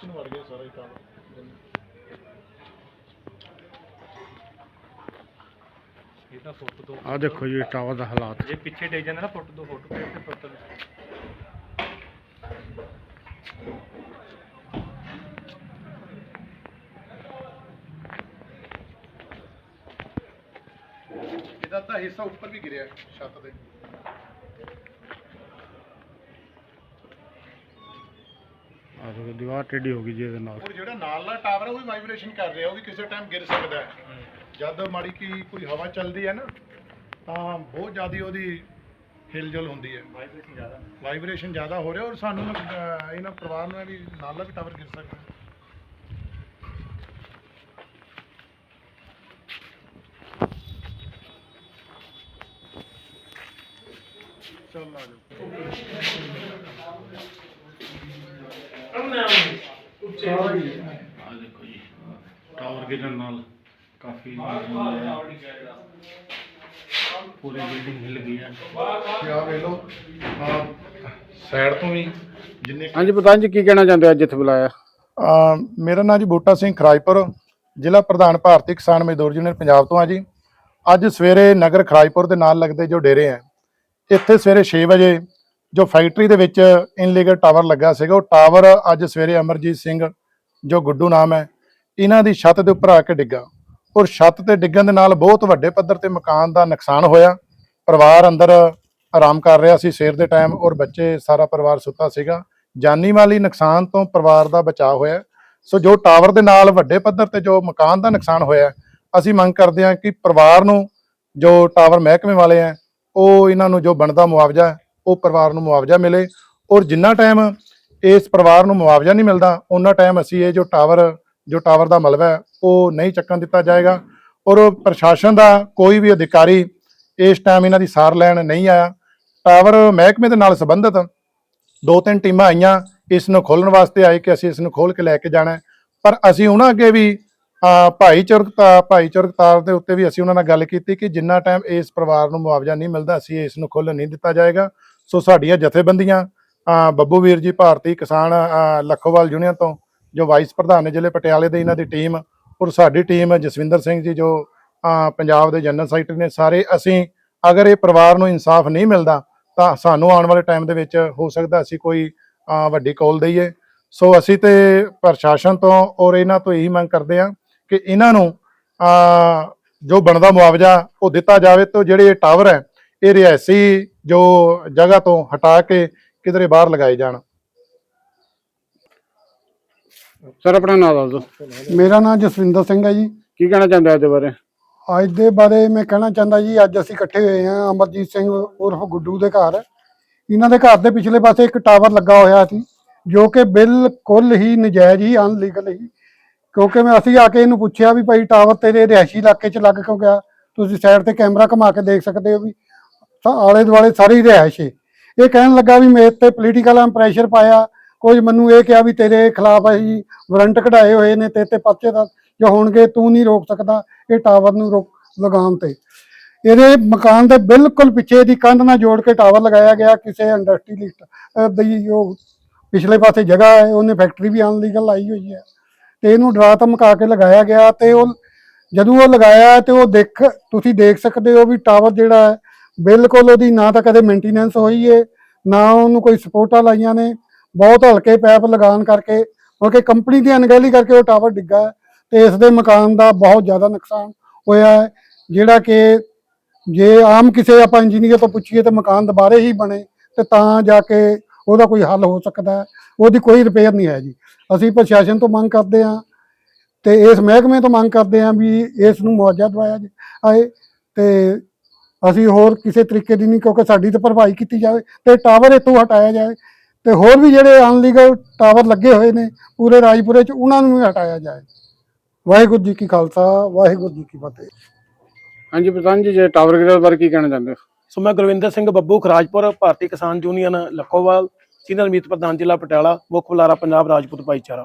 ਵਿੱਚ ਨੂੰ ਵੜ ਗਿਆ ਸਾਰਾ ਹੀ ਟਾਵਰ ਇਹ ਤਾਂ ਫੁੱਟ ਤੋਂ ਆ ਦੇਖੋ ਜੀ ਟਾਵਰ ਦਾ ਹਾਲਾਤ। ਜੇ ਪਿੱਛੇ ਡੇ ਜਾਂਦਾ ਨਾ ਫੁੱਟ ਦੋ ਫੁੱਟ ਤੇ ਤੇ ਫੁੱਟ ਇਹਦਾ ਤਾਂ ਹਿੱਸਾ ਉੱਪਰ ਵੀ ਗਿਰਿਆ ਛੱਤ ਦੇ ਆ ਦੇਖੋ ਦੀਵਾਰ ਟੇਢੀ ਹੋ ਗਈ ਜੀ ਇਹਦੇ ਨਾਲ। ਔਰ ਜਿਹੜਾ ਨਾਲ ਦਾ ਟਾਵਰ ਹੈ ਉਹ ਵੀ ਵਾਈਬ੍ਰੇਸ਼ਨ ਕਰ ਰਿਹਾ ਉਹ ਵੀ ਕਿਸੇ ਟਾਈਮ ਗਿਰ ਸਕਦਾ ਹੈ। ਜਦ ਮਾੜੀ ਕੀ ਕੋਈ ਹਵਾ ਚੱਲਦੀ ਹੈ ਨਾ ਤਾਂ ਬਹੁਤ ਜ਼ਿਆਦਾ ਉਹਦੀ ਹਿਲਜੁਲ ਹੁੰਦੀ ਹੈ। ਵਾਈਬ੍ਰੇਸ਼ਨ ਜ਼ਿਆਦਾ। ਵਾਈਬ੍ਰੇਸ਼ਨ ਜ਼ਿਆਦਾ ਹੋ ਰਿਹਾ ਔਰ ਸਾਨੂੰ ਇਹਨਾਂ ਪਰਿਵਾਰ ਨੂੰ ਇਹ ਵੀ ਨਾਲ ਦਾ ਵੀ ਟਾਵਰ ਗਿਰ ਸਕਦਾ ਹੈ। ਚੱਲ ਆ ਜਾਓ। ਆ ਦੇਖੋ ਜੀ ਟਾਵਰ ਗਿਰਨ ਨਾਲ ਕਾਫੀ ਪੂਰੀ ਬਿਲਡਿੰਗ ਹਿੱਲ ਗਈ ਹੈ ਆ ਵੇਖ ਲਓ ਆ ਸਾਈਡ ਤੋਂ ਵੀ ਜਿੰਨੇ ਹਾਂਜੀ ਪ੍ਰਧਾਨ ਜੀ ਕੀ ਕਹਿਣਾ ਚਾਹੁੰਦੇ ਹੋ ਅੱਜ ਇੱਥੇ ਬੁਲਾਇਆ? ਅ, ਮੇਰਾ ਨਾਮ ਜੀ ਬੂਟਾ ਸਿੰਘ ਖਰਾਜਪੁਰ ਜ਼ਿਲ੍ਹਾ ਪ੍ਰਧਾਨ ਭਾਰਤੀ ਕਿਸਾਨ ਮਜ਼ਦੂਰ ਯੂਨੀਅਨ ਪੰਜਾਬ ਤੋਂ ਆ ਜੀ। ਅੱਜ ਸਵੇਰੇ ਨਗਰ ਖਰਾਜਪੁਰ ਦੇ ਨਾਲ ਲੱਗਦੇ ਜੋ ਡੇਰੇ ਆ ਇੱਥੇ ਸਵੇਰੇ 6 ਵਜੇ ਜੋ ਫੈਕਟਰੀ ਦੇ ਵਿੱਚ ਇਨਲੀਗਲ ਟਾਵਰ ਲੱਗਾ ਸੀਗਾ ਉਹ ਟਾਵਰ ਅੱਜ ਸਵੇਰੇ ਅਮਰਜੀਤ ਸਿੰਘ ਜੋ ਗੁੱਡੂ ਨਾਮ ਹੈ ਇਹਨਾਂ ਦੀ ਛੱਤ ਦੇ ਉੱਪਰ ਆ ਕੇ ਡਿੱਗਾ। ਔਰ ਛੱਤ ਤੇ ਡਿੱਗਣ ਦੇ ਨਾਲ ਬਹੁਤ ਵੱਡੇ ਪੱਧਰ ਤੇ ਮਕਾਨ ਦਾ ਨੁਕਸਾਨ ਹੋਇਆ। ਪਰਿਵਾਰ ਅੰਦਰ ਆਰਾਮ ਕਰ ਰਿਹਾ ਸੀ ਸਵੇਰ ਦੇ ਟਾਈਮ ਔਰ ਬੱਚੇ ਸਾਰਾ ਪਰਿਵਾਰ ਸੁੱਤਾ ਸੀਗਾ। ਜਾਨੀ ਮਾਲੀ ਨੁਕਸਾਨ ਤੋਂ ਪਰਿਵਾਰ ਦਾ ਬਚਾਅ ਹੋਇਆ। ਸੋ ਜੋ ਟਾਵਰ ਦੇ ਨਾਲ ਵੱਡੇ ਪੱਧਰ ਤੇ ਜੋ ਮਕਾਨ ਦਾ ਨੁਕਸਾਨ ਹੋਇਆ ਅਸੀਂ ਮੰਗ ਕਰਦੇ ਹਾਂ ਕਿ ਪਰਿਵਾਰ ਨੂੰ ਜੋ ਟਾਵਰ ਮਹਿਕਮੇ ਵਾਲੇ ਆ ਉਹ ਇਹਨਾਂ ਨੂੰ ਜੋ ਬਣਦਾ ਮੁਆਵਜ਼ਾ ਹੈ, ਉਹ ਪਰਿਵਾਰ ਨੂੰ ਮੁਆਵਜ਼ਾ ਮਿਲੇ ਔਰ ਜਿੰਨਾ ਟਾਈਮ ਇਸ ਪਰਿਵਾਰ ਨੂੰ ਮੁਆਵਜ਼ਾ ਨਹੀਂ ਮਿਲਦਾ ਉਹਨਾਂ ਟਾਈਮ ਅਸੀਂ ਇਹ ਜੋ ਟਾਵਰ ਜੋ ਟਾਵਰ ਦਾ ਮਲਬਾ ਹੈ ਉਹ ਨਹੀਂ ਚੱਕਣ ਦਿੱਤਾ ਜਾਏਗਾ ਔਰ ਪ੍ਰਸ਼ਾਸਨ ਦਾ ਕੋਈ ਵੀ ਅਧਿਕਾਰੀ ਇਸ ਟਾਈਮ ਇਹਨਾਂ ਦੀ ਸਾਰ ਲੈਣ ਨਹੀਂ ਆਇਆ। ਟਾਵਰ ਮਹਿਕਮੇ ਦੇ ਨਾਲ ਸੰਬੰਧਿਤ ਦੋ ਤਿੰਨ ਟੀਮਾਂ ਆਈਆਂ ਇਸ ਨੂੰ ਖੋਲਣ ਵਾਸਤੇ ਆਏ ਕਿ ਅਸੀਂ ਇਸ ਨੂੰ ਖੋਲ ਕੇ ਲੈ ਕੇ ਜਾਣਾ ਪਰ ਅਸੀਂ ਉਹਨਾਂ ਅੱਗੇ ਵੀ ਅਹ, ਭਾਈਚਾਰਕ ਭਾਈਚਾਰਕ ਤਾਰ ਦੇ ਉੱਤੇ ਵੀ ਅਸੀਂ ਉਹਨਾਂ ਨਾਲ ਗੱਲ ਕੀਤੀ ਕਿ ਜਿੰਨਾ ਟਾਈਮ ਇਸ ਪਰਿਵਾਰ ਨੂੰ ਮੁਆਵਜ਼ਾ ਨਹੀਂ ਮਿਲਦਾ ਅਸੀਂ ਇਸ ਨੂੰ ਖੋਲ੍ਹਣ ਨਹੀਂ ਦਿੱਤਾ ਜਾਏਗਾ। ਸੋ ਸਾਡੀਆਂ ਜਥੇਬੰਦੀਆਂ ਬੱਬੂ ਵੀਰ ਜੀ ਭਾਰਤੀ ਕਿਸਾਨ ਲੱਖੋਵਾਲ ਯੂਨੀਅਨ ਤੋਂ, ਜੋ ਵਾਈਸ ਪ੍ਰਧਾਨ ਨੇ ਜ਼ਿਲ੍ਹੇ ਪਟਿਆਲੇ ਦੇ ਇਹਨਾਂ ਦੀ ਟੀਮ ਔਰ ਸਾਡੀ ਟੀਮ ਜਸਵਿੰਦਰ ਸਿੰਘ ਜੀ ਜੋ ਪੰਜਾਬ ਦੇ ਜਨਰਲ ਸੈਕਟਰੀ ਨੇ, ਸਾਰੇ ਅਸੀਂ ਅਗਰ ਇਹ ਪਰਿਵਾਰ ਨੂੰ ਇਨਸਾਫ ਨਹੀਂ ਮਿਲਦਾ, ਤਾਂ ਸਾਨੂੰ ਆਉਣ ਵਾਲੇ ਟਾਈਮ ਦੇ ਵਿੱਚ ਹੋ ਸਕਦਾ ਅਸੀਂ ਕੋਈ ਵੱਡੀ ਕੌਲ ਦਈਏ। ਸੋ ਅਸੀਂ ਤੇ ਪ੍ਰਸ਼ਾਸਨ ਤੋਂ ਔਰ ਇਹਨਾਂ ਤੋਂ ਇਹੀ ਮੰਗ ਕਰਦੇ ਹਾਂ ਕਿ ਇਹਨਾਂ ਨੂੰ ਜੋ ਬਣਦਾ ਮੁਆਵਜ਼ਾ ਉਹ ਦਿੱਤਾ ਜਾਵੇ ਤੇ ਜਿਹੜੇ ਇਹ ਟਾਵਰ ਹੈ ਇਹ ਰਿਹਾਇਸ਼ੀ ਜੋ ਜਗ੍ਹਾ ਤੋਂ ਹਟਾ ਕੇ ਕਿਧਰੇ ਬਾਹਰ ਲਗਾਏ ਜਾਣ। ਸਰ ਆਪਣਾ ਨਾਮ ਦੱਸ ਦਿਓ। ਮੇਰਾ ਨਾਮ ਜਸਵਿੰਦਰ ਸਿੰਘ ਹੈ ਜੀ। ਕੀ ਕਹਿਣਾ ਚਾਹੁੰਦੇ ਹੋ ਇਹਦੇ ਬਾਰੇ? ਅੱਜ ਦੇ ਬਾਰੇ ਮੈਂ ਕਹਿਣਾ ਚਾਹੁੰਦਾ ਜੀ ਅੱਜ ਅਸੀਂ ਇਕੱਠੇ ਹੋਏ ਹਾਂ ਅਮਰਜੀਤ ਸਿੰਘ ਉਰਫ ਗੁੱਡੂ ਦੇ ਘਰ। ਇਹਨਾਂ ਦੇ ਘਰ ਦੇ ਪਿਛਲੇ ਪਾਸੇ ਇੱਕ ਟਾਵਰ ਲੱਗਾ ਹੋਇਆ ਸੀ ਜੋ ਕਿ ਬਿਲਕੁਲ ਹੀ ਨਜਾਇਜ਼ ਹੀ ਅਨਲੀਗਲ ਹੀ। ਕਿਉਂਕਿ ਮੈਂ ਅਸੀਂ ਆ ਕੇ ਇਹਨੂੰ ਪੁੱਛਿਆ ਵੀ ਭਾਈ ਟਾਵਰ ਤੇਰੇ ਰਿਹਾਇਸ਼ੀ ਇਲਾਕੇ 'ਚ ਲੱਗ ਕਿਉਂ ਗਿਆ? ਤੁਸੀਂ ਸਾਈਡ ਤੇ ਕੈਮਰਾ ਘੁਮਾ ਕੇ ਦੇਖ ਸਕਦੇ ਹੋ ਵੀ। ਤਾਂ ਆਲੇ ਦੁਆਲੇ ਸਾਰੀ ਰਿਹਾਇਸ਼ ਹੈ ਇਹ ਕਹਿਣ ਲੱਗਾ ਵੀ ਮੇਰੇ ਤੇ ਪੋਲੀਟੀਕਲ ਪ੍ਰੈਸ਼ਰ ਪਾਇਆ। ਕੁਝ ਮੈਨੂੰ ਇਹ ਕਿਹਾ ਵੀ ਤੇਰੇ ਖਿਲਾਫ ਅਸੀਂ ਵਾਰੰਟ ਕਢਾਏ ਹੋਏ ਨੇ ਤੇ ਤੇ ਪਰਚੇ ਦਾ ਜੋ ਹੋਣਗੇ ਤੂੰ ਨਹੀਂ ਰੋਕ ਸਕਦਾ, ਇਹ ਟਾਵਰ ਨੂੰ ਰੋਕ ਲਗਾਉਣ ਤੇ। ਇਹਦੇ ਮਕਾਨ ਦੇ ਬਿਲਕੁਲ ਪਿੱਛੇ ਦੀ ਕੰਧ ਨਾਲ ਜੋੜ ਕੇ ਟਾਵਰ ਲਗਾਇਆ ਗਿਆ। ਕਿਸੇ ਇੰਡਸਟਰੀ ਲਿਸਟ ਦੀ ਜੋ ਪਿਛਲੇ ਪਾਸੇ ਜਗ੍ਹਾ ਹੈ, ਉਹਨੇ ਫੈਕਟਰੀ ਵੀ ਅਨਲੀਗਲ ਲਾਈ ਹੋਈ ਹੈ। ਤੇ ਇਹਨੂੰ ਡਰਾ ਧਮਕਾ ਕੇ ਲਗਾਇਆ ਗਿਆ ਤੇ ਉਹ, ਜਦੋਂ ਉਹ ਲਗਾਇਆ ਤੇ ਉਹ ਦੇਖ, ਤੁਸੀਂ ਦੇਖ ਸਕਦੇ ਹੋ ਵੀ ਟਾਵਰ ਜਿਹੜਾ ਹੈ ਬਿਲਕੁਲ ਉਹਦੀ ਨਾ ਤਾਂ ਕਦੇ ਮੇਨਟੇਨੈਂਸ ਹੋਈ ਹੈ ਨਾ ਉਹਨੂੰ ਕੋਈ ਸਪੋਰਟਾਂ ਲਾਈਆਂ ਨੇ, ਬਹੁਤ ਹਲਕੇ ਪੈਪ ਲਗਾਉਣ ਕਰਕੇ, ਕਿਉਂਕਿ ਕੰਪਨੀ ਦੀ ਅਣਗਹਿਲੀ ਕਰਕੇ ਉਹ ਟਾਵਰ ਡਿੱਗਾ ਹੈ ਤੇ ਇਸ ਦੇ ਮਕਾਨ ਦਾ ਬਹੁਤ ਜ਼ਿਆਦਾ ਨੁਕਸਾਨ ਹੋਇਆ ਹੈ, ਜਿਹੜਾ ਕਿ ਜੇ ਆਮ ਕਿਸੇ ਆਪਾਂ ਇੰਜੀਨੀਅਰ ਤੋਂ ਪੁੱਛੀਏ ਤੇ ਮਕਾਨ ਦੁਬਾਰੇ ਹੀ ਬਣੇ ਤੇ ਤਾਂ ਜਾ ਕੇ ਉਹਦਾ ਕੋਈ ਹੱਲ ਹੋ ਸਕਦਾ ਹੈ, ਉਹਦੀ ਕੋਈ ਰਿਪੇਅਰ ਨਹੀਂ ਹੈ ਜੀ। ਅਸੀਂ ਪ੍ਰਸ਼ਾਸਨ ਤੋਂ ਮੰਗ ਕਰਦੇ ਹਾਂ ਤੇ ਇਸ ਮਹਿਕਮੇ ਤੋਂ ਮੰਗ ਕਰਦੇ ਹਾਂ ਵੀ ਇਸ ਨੂੰ ਮੁਆਵਜ਼ਾ ਦਵਾਇਆ ਜਾਏ ਤੇ ਅਸੀਂ ਹੋਰ ਕਿਸੇ ਤਰੀਕੇ ਦੀ ਨਹੀਂ ਕਿਉਂਕਿ ਸਾਡੀ ਤਾਂ ਭਰਪਾਈ ਕੀਤੀ ਜਾਵੇ ਤੇ ਟਾਵਰ ਇੱਥੋਂ ਹਟਾਇਆ ਜਾਏ ਤੇ ਹੋਰ ਵੀ ਜਿਹੜੇ ਅਨਲੀਗਲ ਟਾਵਰ ਲੱਗੇ ਹੋਏ ਨੇ ਪੂਰੇ ਰਾਜਪੁਰੇ ਚ ਉਹਨਾਂ ਨੂੰ ਵੀ ਹਟਾਇਆ ਜਾਏ। ਵਾਹਿਗੁਰੂ ਜੀ ਕੀ ਖਾਲਸਾ ਵਾਹਿਗੁਰੂ ਜੀ ਕੀ ਫਤਿਹ। ਹਾਂਜੀ ਪ੍ਰਧਾਨ ਜੀ ਜੇ ਟਾਵਰ ਗਿਰਨ ਬਾਰੇ ਕੀ ਕਹਿਣਾ ਚਾਹੁੰਦੇ ਹੋ? ਸੋ ਮੈਂ ਗੁਰਵਿੰਦਰ ਸਿੰਘ ਬੱਬੂ ਖਰਾਜਪੁਰ ਭਾਰਤੀ ਕਿਸਾਨ ਯੂਨੀਅਨ ਲਖੋਵਾਲ ਸੀਨੀਅਰ ਮੀਤ ਪ੍ਰਧਾਨ ਜ਼ਿਲ੍ਹਾ ਪਟਿਆਲਾ ਮੁੱਖ ਬੁਲਾਰਾ ਪੰਜਾਬ ਰਾਜਪੂਤ ਭਾਈਚਾਰਾ।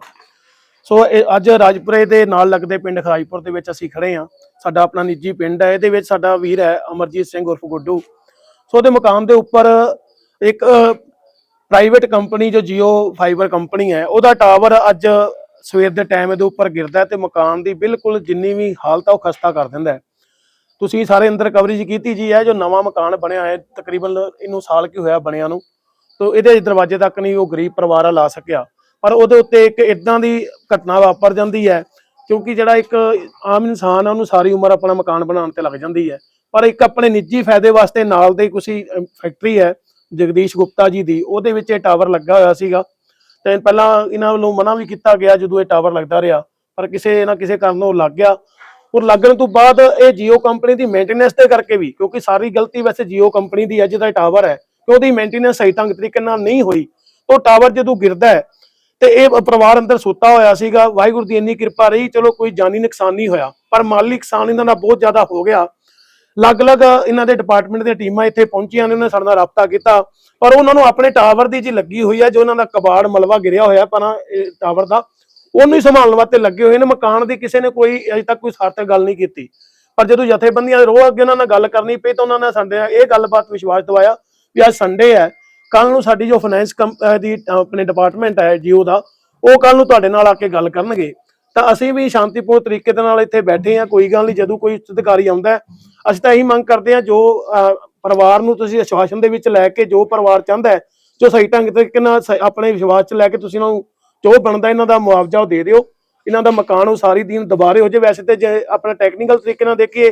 ਸੋ ਇਹ ਅੱਜ ਰਾਜਪੁਰੇ ਦੇ ਨਾਲ ਲੱਗਦੇ ਪਿੰਡ ਖਰਾਜਪੁਰ ਦੇ ਵਿੱਚ ਅਸੀਂ ਖੜੇ ਹਾਂ। ਸਾਡਾ ਆਪਣਾ ਨਿੱਜੀ ਪਿੰਡ ਹੈ, ਇਹਦੇ ਵਿੱਚ ਸਾਡਾ ਵੀਰ ਹੈ ਅਮਰਜੀਤ ਸਿੰਘ ਉਰਫ ਗੁੱਡੂ। ਸੋ ਉਹਦੇ ਮਕਾਨ ਦੇ ਉੱਪਰ ਇੱਕ ਪ੍ਰਾਈਵੇਟ ਕੰਪਨੀ ਜੋ ਜੀਓ ਫਾਈਬਰ ਕੰਪਨੀ ਹੈ, ਉਹਦਾ ਟਾਵਰ ਅੱਜ ਸਵੇਰ ਦੇ ਟਾਈਮ ਇਹਦੇ ਉੱਪਰ ਗਿਰਦਾ ਹੈ ਤੇ ਮਕਾਨ ਦੀ ਬਿਲਕੁਲ ਜਿੰਨੀ ਵੀ ਹਾਲਤ ਆ ਉਹ ਖਸਤਾ ਕਰ ਦਿੰਦਾ ਤੁਸੀਂ ਸਾਰੇ ਅੰਦਰ ਕਵਰੇਜ ਕੀਤੀ ਜੀ ਹੈ ਜੋ ਨਵਾਂ ਮਕਾਨ ਬਣਿਆ ਹੈ, ਤਕਰੀਬਨ ਇਹਨੂੰ ਸਾਲ ਕੀ ਹੋਇਆ ਬਣਿਆ ਨੂੰ। ਤੋ ਇਹਦੇ ਦਰਵਾਜ਼ੇ ਤੱਕ ਨਹੀਂ ਉਹ ਗਰੀਬ ਪਰਿਵਾਰ ਆ ਲਾ ਸਕਿਆ। ਪਰ ਉਹਦੇ ਉੱਤੇ ਇੱਕ ਇਦਾਂ ਦੀ ਘਟਨਾ ਵਾਪਰ ਜਾਂਦੀ ਹੈ, ਕਿਉਂਕਿ ਜਿਹੜਾ ਇੱਕ ਆਮ ਇਨਸਾਨ ਆ, ਉਹਨੂੰ ਸਾਰੀ ਉਮਰ ਆਪਣਾ ਮਕਾਨ ਬਣਾਉਣ ਤੇ ਲੱਗ ਜਾਂਦੀ ਹੈ। ਪਰ ਇੱਕ ਆਪਣੇ ਨਿੱਜੀ ਫਾਇਦੇ ਵਾਸਤੇ ਨਾਲ ਦੇ ਕੁਛ ਫੈਕਟਰੀ ਹੈ, ਜਗਦੀਸ਼ ਗੁਪਤਾ ਜੀ ਦੀ, ਉਹਦੇ ਵਿੱਚ ਇਹ ਟਾਵਰ ਲੱਗਾ ਹੋਇਆ ਸੀਗਾ। ਤੇ ਪਹਿਲਾਂ ਇਹਨਾਂ ਵੱਲੋਂ ਮਨਾ ਵੀ ਕੀਤਾ ਗਿਆ ਜਦੋਂ ਇਹ ਟਾਵਰ ਲੱਗਦਾ ਰਿਹਾ, ਪਰ ਕਿਸੇ ਨਾ ਕਿਸੇ ਕਾਰਨ ਉਹ ਲੱਗ ਗਿਆ। ਔਰ ਲੱਗਣ ਤੋਂ ਬਾਅਦ ਇਹ ਜੀਓ ਕੰਪਨੀ ਦੀ ਮੇਨਟੇਨੈਂਸ ਦੇ ਕਰਕੇ ਵੀ, ਕਿਉਂਕਿ ਸਾਰੀ ਗਲਤੀ ਵੈਸੇ ਜੀਓ ਕੰਪਨੀ ਦੀ ਹੈ, ਜਿਹਦਾ ਟਾਵਰ ਹੈ ਕਿ ਉਹਦੀ ਮੇਨਟੇਨੈਂਸ ਸਹੀ ਢੰਗ ਤਰੀਕੇ ਨਾਲ ਨਹੀਂ ਹੋਈ। ਉਹ ਟਾਵਰ ਜਦੋਂ ਗਿਰਦਾ ਹੈ ਤੇ ਇਹ ਪਰਿਵਾਰ ਅੰਦਰ ਸੁੱਤਾ ਹੋਇਆ ਸੀਗਾ, ਵਾਹਿਗੁਰੂ ਦੀ ਇੰਨੀ ਕਿਰਪਾ ਰਹੀ, ਚਲੋ ਕੋਈ ਜਾਨੀ ਨੁਕਸਾਨ ਨਹੀਂ ਹੋਇਆ, ਪਰ ਮਾਲੀ ਨੁਕਸਾਨ ਇਹਨਾਂ ਦਾ ਬਹੁਤ ਜ਼ਿਆਦਾ ਹੋ ਗਿਆ। ਅਲੱਗ-ਅਲੱਗ ਇਹਨਾਂ ਦੇ ਡਿਪਾਰਟਮੈਂਟ ਦੀਆਂ ਟੀਮਾਂ ਇੱਥੇ ਪਹੁੰਚੀਆਂ ਨੇ, ਉਹਨਾਂ ਨੇ ਸਾਡੇ ਨਾਲ ਰਾਬਤਾ ਕੀਤਾ, ਪਰ ਉਹਨਾਂ ਨੂੰ ਆਪਣੇ ਟਾਵਰ ਦੀ ਜੀ ਲੱਗੀ ਹੋਈ ਹੈ ਜੋ ਉਹਨਾਂ ਦਾ ਕਬਾੜ ਮਲਵਾ ਗਿਰਿਆ ਹੋਇਆ ਪਨਾ ਟਾਵਰ ਦਾ, ਉਹਨੂੰ ਹੀ ਸੰਭਾਲਣ ਵਾਸਤੇ ਲੱਗੇ ਹੋਏ ਨੇ, ਮਕਾਨ ਦੀ ਕਿਸੇ ਨੇ ਕੋਈ ਅਜੇ ਤੱਕ ਕੋਈ ਸਾਰਥਕ ਗੱਲ ਨਹੀਂ ਕੀਤੀ। ਪਰ ਜਦੋਂ ਜਥੇਬੰਦੀਆਂ ਦੇ ਰੋਹ ਅੱਗੇ ਉਹਨਾਂ ਨਾਲ ਗੱਲ ਕਰਨੀ ਪਈ, ਤਾਂ ਉਹਨਾਂ ਨੇ ਸਾਡੇ ਨਾਲ ਇਹ ਗੱਲਬਾਤ ਵਿਸ਼ਵਾਸ ਦਿਵਾਇਆ ਵੀ ਅੱਜ ਸੰਡੇ ਹੈ ਕੱਲ ਨੂੰ ਸਾਡੀ ਜੋ ਫਾਈਨੈਂਸ ਦੀ ਆਪਣੇ ਡਿਪਾਰਟਮੈਂਟ ਹੈ ਜੀਓ ਦਾ, ਉਹ ਕੱਲ ਨੂੰ ਤੁਹਾਡੇ ਨਾਲ ਆ ਕੇ ਗੱਲ ਕਰਨਗੇ। ਤਾਂ ਅਸੀਂ ਵੀ ਸ਼ਾਂਤੀਪੂਰਨ ਤਰੀਕੇ ਦੇ ਨਾਲ ਇੱਥੇ ਬੈਠੇ ਹਾਂ, ਕੋਈ ਗੱਲ ਨਹੀਂ, ਜਦੋਂ ਕੋਈ ਉੱਚ ਅਧਿਕਾਰੀ ਆਉਂਦਾ ਅਸੀਂ ਤਾਂ ਇਹੀ ਮੰਗ ਕਰਦੇ ਹਾਂ, ਜੋ ਪਰਿਵਾਰ ਨੂੰ ਤੁਸੀਂ ਅਸ਼ਵਾਸਨ ਦੇ ਵਿੱਚ ਲੈ ਕੇ, ਜੋ ਪਰਿਵਾਰ ਚਾਹੁੰਦਾ ਜੋ ਸਹੀ ਢੰਗ ਤਰੀਕੇ ਨਾਲ ਸ- ਆਪਣੇ ਵਿਸ਼ਵਾਸ 'ਚ ਲੈ ਕੇ ਤੁਸੀਂ ਉਹਨਾਂ ਨੂੰ, ਜੋ ਬਣਦਾ ਇਹਨਾਂ ਦਾ ਮੁਆਵਜ਼ਾ ਉਹ ਦੇ ਦਿਓ। ਇਹਨਾਂ ਦਾ ਮਕਾਨ ਉਹ ਸਾਰੀ ਦਿਨ ਦੁਬਾਰੇ ਹੋ ਜੇ ਵੈਸੇ ਤੇ ਜੇ ਆਪਣਾ ਟੈਕਨੀਕਲ ਤਰੀਕੇ ਨਾਲ ਦੇਖੀਏ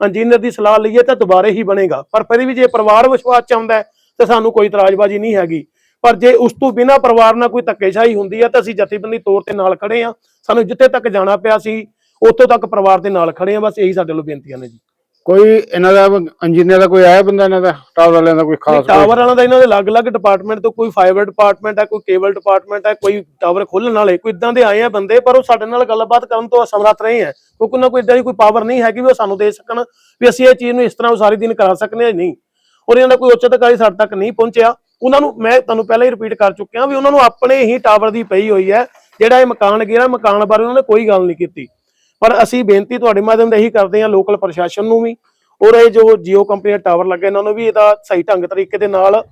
ਇੰਜੀਨੀਅਰ ਦੀ ਸਲਾਹ ਲਈਏ ਤਾਂ ਦੁਬਾਰੇ ਹੀ ਬਣੇਗਾ। ਪਰ ਫਿਰ ਵੀ ਜੇ ਪਰਿਵਾਰ ਵਿਸ਼ਵਾਸ ਚ ਆਉਂਦਾ ਤਾਂ ਸਾਨੂੰ ਕੋਈ ਇਤਰਾਜ਼ਬਾਜ਼ੀ ਨਹੀਂ ਹੈਗੀ। ਪਰ ਜੇ ਉਸ ਤੋਂ ਬਿਨਾ ਪਰਿਵਾਰ ਨਾਲ ਕੋਈ ਧੱਕੇਸ਼ਾਹੀ ਹੁੰਦੀ ਹੈ ਤਾਂ ਅਸੀਂ ਜਥੇਬੰਦੀ ਤੌਰ ਤੇ ਨਾਲ ਖੜੇ ਆ। ਸਾਨੂੰ ਜਿੱਥੇ ਤੱਕ ਜਾਣਾ ਪਿਆ ਸੀ ਉੱਥੋਂ ਤੱਕ ਪਰਿਵਾਰ ਦੇ ਨਾਲ ਖੜੇ ਆ। ਬਸ ਇਹੀ ਸਾਡੇ ਵੱਲੋਂ ਬੇਨਤੀਆਂ ਨੇ ਜੀ। ਕੋਈ ਇਹਨਾਂ ਦਾ ਇੰਜੀਨੀਅਰ ਦਾ ਕੋਈ ਆਇਆ ਬੰਦਾ ਇਹਨਾਂ ਦਾ? ਟਾਵਰ ਵਾਲਿਆਂ ਦਾ ਕੋਈ ਖਾਸ? ਟਾਵਰ ਵਾਲਾ ਦਾ ਇਹਨਾਂ ਦੇ ਅਲੱਗ-ਅਲੱਗ ਡਿਪਾਰਟਮੈਂਟ ਤੋਂ ਕੋਈ ਫਾਈਬਰ ਡਿਪਾਰਟਮੈਂਟ ਹੈ ਕੋਈ ਕੇਬਲ ਡਿਪਾਰਟਮੈਂਟ ਹੈ ਕੋਈ ਟਾਵਰ ਖੋਲਣ ਵਾਲੇ ਕੋਈ ਇਦਾਂ ਦੇ ਆਏ ਆ ਬੰਦੇ ਪਰ ਉਹ ਸਾਡੇ ਨਾਲ ਗੱਲਬਾਤ ਕਰਨ ਤੋਂ ਅਸਮਰੱਥ ਰਹੇ ਆ। ਕਿਉਂਕਿ ਉਹਨਾਂ ਕੋਈ ਇਦਾਂ ਦੀ ਕੋਈ ਪਾਵਰ ਨਹੀਂ ਹੈਗੀ ਵੀ ਉਹ ਸਾਨੂੰ ਦੇ ਸਕਣ ਵੀ ਅਸੀਂ ਇਹ ਚੀਜ਼ ਨੂੰ ਇਸ ਤਰ੍ਹਾਂ ਸਾਰੀ ਦਿਨ ਕਰਾ ਸਕਨੇ ਨਹੀਂ। ਔਰ ਇਹਨਾਂ ਦਾ ਕੋਈ ਉੱਚ ਅਧਿਕਾਰੀ ਸਾਡੇ ਤੱਕ ਨਹੀਂ ਪਹੁੰਚਿਆ। ਉਹਨਾਂ ਨੂੰ ਮੈਂ ਤੁਹਾਨੂੰ ਪਹਿਲਾਂ ਹੀ ਰਿਪੀਟ ਕਰ ਚੁੱਕਿਆ ਵੀ ਉਹਨਾਂ ਨੂੰ ਆਪਣੇ ਹੀ ਟਾਵਰ ਦੀ ਪਈ ਹੋਈ ਹੈ। ਜਿਹੜਾ ਇਹ ਮਕਾਨ ਗਿਰਾ ਮਕਾਨ ਬਾਰੇ ਉਹਨਾਂ ਨੇ ਕੋਈ ਗੱਲ ਨਹੀਂ ਕੀਤੀ। ਪਰ ਅਸੀਂ ਬੇਨਤੀ ਤੁਹਾਡੇ ਮਾਧਿਅਮ ਰਾਹੀਂ ਕਰਦੇ ਹਾਂ ਲੋਕਲ ਪ੍ਰਸ਼ਾਸਨ ਨੂੰ ਵੀ ਔਰ ਇਹ ਜੋ ਜੀਓ ਕੰਪਨੀ ਦਾ ਟਾਵਰ ਲੱਗਾ ਇਹਨਾਂ ਨੂੰ ਵੀ ਇਹਦਾ ਸਹੀ ਢੰਗ ਤਰੀਕੇ ਦੇ ਨਾਲ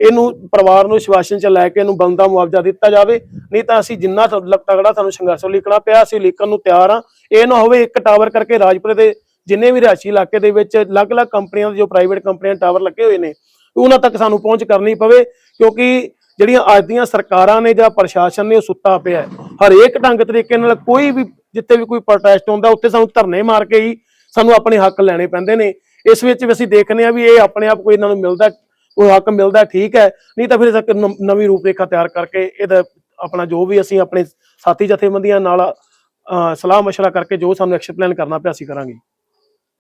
ਇਹਨੂੰ ਪਰਿਵਾਰ ਨੂੰ ਸ਼ਵਾਸ਼ਨ ਚ ਲੈ ਕੇ ਇਹਨੂੰ ਬਣਦਾ ਮੁਆਵਜ਼ਾ ਦਿੱਤਾ ਜਾਵੇ। ਨਹੀਂ ਤਾਂ ਅਸੀਂ ਜਿੰਨਾ ਤ- ਤਗੜਾ ਸਾਨੂੰ ਸੰਘਰਸ਼ ਲਿਖਣਾ ਪਿਆ, ਅਸੀਂ ਲਿਖਣ ਨੂੰ ਤਿਆਰ ਆ ਇਹ ਨਾ ਹੋਵੇ ਇੱਕ ਟਾਵਰ ਕਰਕੇ ਰਾਜਪੁਰੇ ਦੇ ਜਿੰਨੇ ਵੀ ਰਿਹਾਇਸ਼ੀ ਇਲਾਕੇ ਦੇ ਵਿੱਚ ਅਲੱਗ-ਅਲੱਗ ਕੰਪਨੀਆਂ ਦੇ ਜੋ ਪ੍ਰਾਈਵੇਟ ਕੰਪਨੀਆਂ ਟਾਵਰ ਲੱਗੇ ਹੋਏ ਨੇ, ਉਹਨਾਂ ਤੱਕ ਸਾਨੂੰ ਪਹੁੰਚ ਕਰਨੀ ਪਵੇ, ਕਿਉਂਕਿ ਜਿਹੜੀਆਂ ਅੱਜ ਦੀਆਂ ਸਰਕਾਰਾਂ ਨੇ ਜਾਂ ਪ੍ਰਸ਼ਾਸਨ ਨੇ ਉਹ ਸੁੱਤਾ ਪਿਆ ਹੈ। ਹਰੇਕ ਢੰਗ ਤਰੀਕੇ ਨਾਲ ਕੋਈ ਵੀ ਜਿੱਥੇ ਵੀ ਕੋਈ ਪ੍ਰੋਟੈਸਟ ਹੁੰਦਾ, ਉੱਥੇ ਸਾਨੂੰ ਧਰਨੇ ਮਾਰ ਕੇ ਹੀ ਸਾਨੂੰ ਆਪਣੇ ਹੱਕ ਲੈਣੇ ਪੈਂਦੇ ਨੇ। ਇਸ ਵਿੱਚ ਵੀ ਅਸੀਂ ਦੇਖਨੇ ਆ ਵੀ ਇਹ ਆਪਣੇ ਆਪ ਕੋਈ ਇਹਨਾਂ ਨੂੰ ਮਿਲਦਾ, ਕੋਈ ਹੱਕ ਮਿਲਦਾ ਠੀਕ ਹੈ, ਨਹੀਂ ਤਾਂ ਫਿਰ ਇਸ ਨਵੀਂ ਰੂਪਰੇਖਾ ਤਿਆਰ ਕਰਕੇ ਇਹਦਾ ਆਪਣਾ ਜੋ ਵੀ ਅਸੀਂ ਆਪਣੇ ਸਾਥੀ ਜਥੇਬੰਦੀਆਂ ਨਾਲ ਸਲਾਹ ਮਸ਼ਵਰਾ ਕਰਕੇ ਜੋ ਸਾਨੂੰ ਐਕਸ਼ਨ ਪਲਾਨ ਕਰਨਾ ਪਿਆ, ਅਸੀਂ ਕਰਾਂਗੇ।